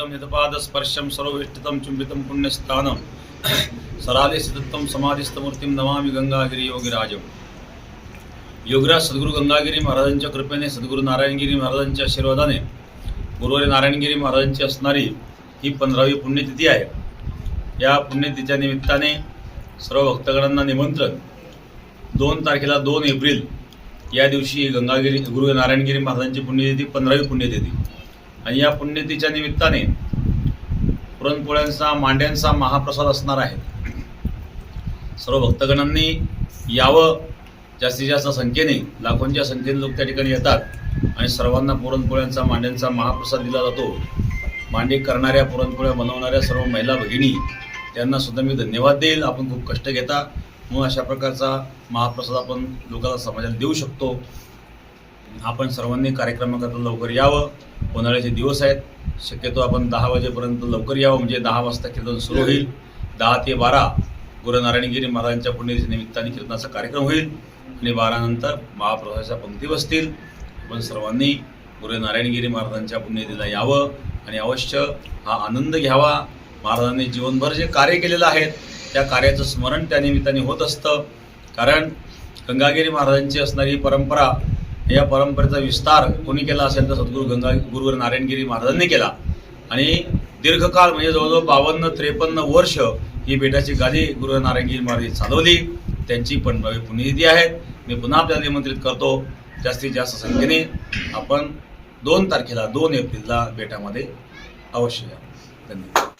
हितपादस्पर्शं सर्वविष्टितं चुम्बितं पुण्यस्थानं। सराले स्थितं समाधिस्थमूर्तीं नमामि गंगागिरी योगिराजम। योगराज सद्गुरू गंगागिरी महाराजांच्या कृपेने सद्गुरू नारायणगिरी महाराजांच्या आशीर्वादाने गुरुवारी नारायणगिरी महाराजांची असणारी ही पंधरावी पुण्यतिथी आहे. या पुण्यतिथीच्या निमित्ताने सर्व भक्तगणांना निमंत्रण. दोन तारखेला दोन एप्रिल या दिवशी गंगागिरी गुरु नारायणगिरी महाराजांची पुण्यतिथी पंधरावी पुण्यतिथी. आणि या पुण्यतिथीच्या निमित्ताने पुरणपोळ्यांचा मांड्यांचा महाप्रसाद असणार आहे. सर्व भक्तगणांनी यावं जास्तीत जास्त संख्येने लाखोंच्या संख्येने लोक त्या ठिकाणी येतात आणि सर्वांना पुरणपोळ्यांचा मांड्यांचा महाप्रसाद दिला जातो. मांडी करणाऱ्या पुरणपोळ्या बनवणाऱ्या सर्व महिला भगिनी त्यांना सुद्धा मी धन्यवाद देईल. आपण खूप कष्ट घेता. म्हणून अशा प्रकारचा महाप्रसाद आपण लोकांना समाजाला देऊ शकतो. आपण सर्वांनी कार्यक्रमाकरता लवकर यावं. उन्हाळ्याचे दिवस आहेत. शक्यतो आपण दहा वाजेपर्यंत लवकर यावं. म्हणजे दहा वाजता कीर्तन सुरू होईल. दहा ते बारा गुरुनारायणगिरी महाराजांच्या पुण्यतिथी निमित्ताने कीर्तनाचा कार्यक्रम होईल. आणि बारानंतर महाप्रसादाच्या पंक्ती बसतील. आपण सर्वांनी गुरुनारायणगिरी महाराजांच्या पुण्यतिथीला यावं. आणि अवश्य हा आनंद घ्यावा. महाराजांनी जीवनभर जे कार्य केलेलं आहे त्या कार्याचं स्मरण त्या निमित्ताने होत असतं. कारण गंगागिरी महाराजांची असणारी परंपरा या परंपरेचा विस्तार कोणी केला असेल तर सद्गुरू गंगा गुरुवर नारायणगिरी महाराजांनी केला. आणि दीर्घकाळ म्हणजे जवळजवळ बावन्न त्रेपन्न वर्ष ही बेटाची गादी गुरु नारायणगिरी महाराज चालवली. त्यांची पण पुण्यतिथी आहेत मी पुन्हा आपल्याला निमंत्रित करतो. जास्तीत जास्त संख्येने आपण दोन तारखेला दोन एप्रिलला बेटामध्ये अवश्य या. धन्यवाद.